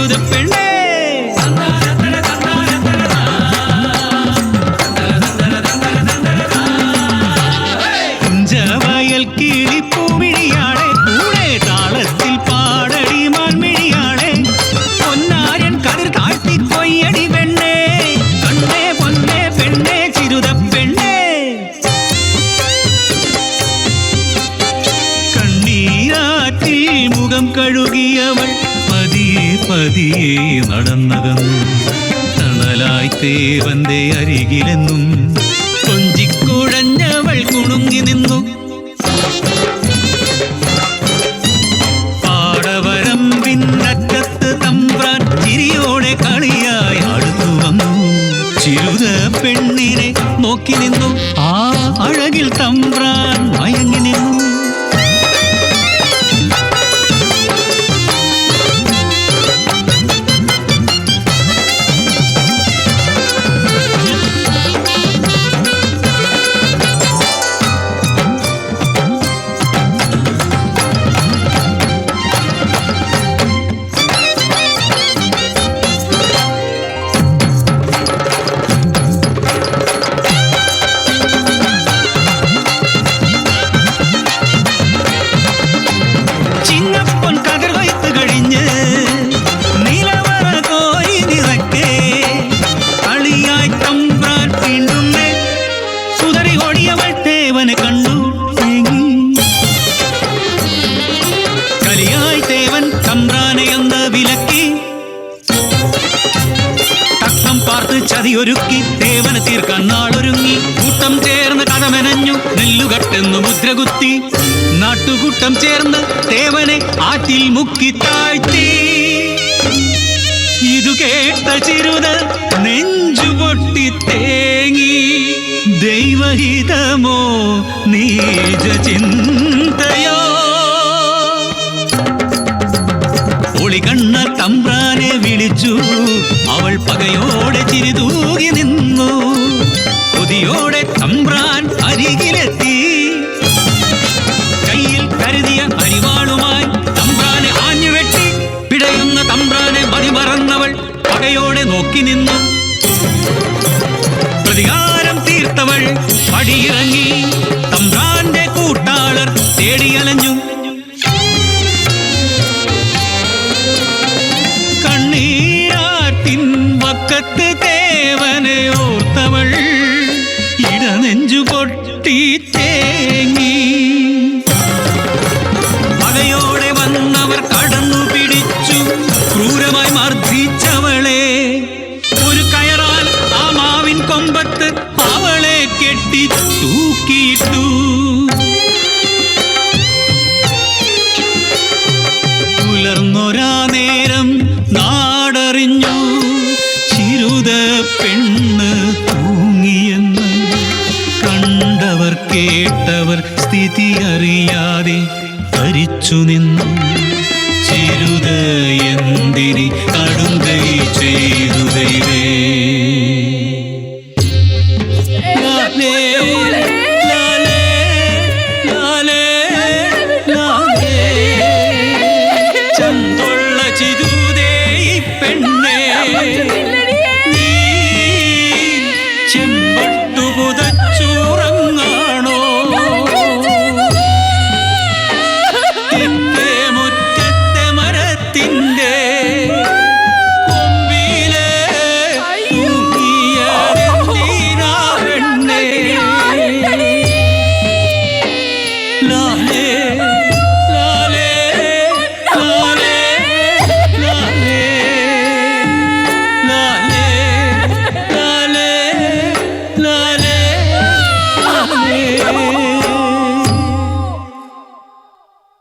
ചിരുത പെണ്ണേ. കുഞ്ചവയൽ കിളിപ്പൂമിഴിയാളെ പതിയെ നടന്നകന്നു. തണലായി തേവന്റെ അരികിലെന്നും കൊഞ്ചിക്കുഴഞ്ഞവൾ കുണുങ്ങി നിന്നു. പാടവരം ചിരുത പെണ്ണിനെ നോക്കി നിന്നു. ആ അഴകിൽ തമ്പ്രാൻ തക്കം ചതി ചതിയൊരുക്കി ദേവന നാളൊരുങ്ങി. കൂട്ടം ചേർന്ന് കഥമെനഞ്ഞു നെല്ലുകട്ടെന്നു മുദ്രകുത്തി. നാട്ടുകൂട്ടം ചേർന്ന് ദേവനെ ആറ്റിൽ മുക്കി താഴ്ത്തി. ഇതു കേട്ട ചിരുത നെഞ്ചു പൊട്ടി തേങ്ങി. ദൈവഹിതമോ നീജ ചിന്തയോ ഒളികണ്ണ തമ്പ്രാനെ വിളിച്ചു. അവൾ പകയോടെ ചിരിതൂകി നിന്നു. കൊതിയോടെ തമ്പ്രാൻ അരികിലെത്തി. കയ്യിൽ കരുതിയ അരിവാളുമായി തമ്പ്രാനെ ആഞ്ഞു പിടയുന്ന തമ്പ്രാനെ മതിമറന്നവൾ പകയോടെ നോക്കി നിന്നു. പ്രതികാരം തീർത്തവൾ പടിയിറങ്ങി തമ്പ്രാന്റെ തേവനെ ഓർത്തവൾ ഇടനെഞ്ചു പൊട്ടി തേങ്ങി. പകയോടെ വന്നവർ കടന്നു പിടിച്ചു ക്രൂരമായി മർദ്ദിച്ചവളെ. ഒരു കയറാൽ ആ മാവിൻ കൊമ്പത്ത് അവളെ കെട്ടി തൂക്കിയിട്ടു. കേട്ടവർ സ്ഥിതി അറിയാതെ ഭരിച്ചു നിന്നു. ചിരുത എന്തിരി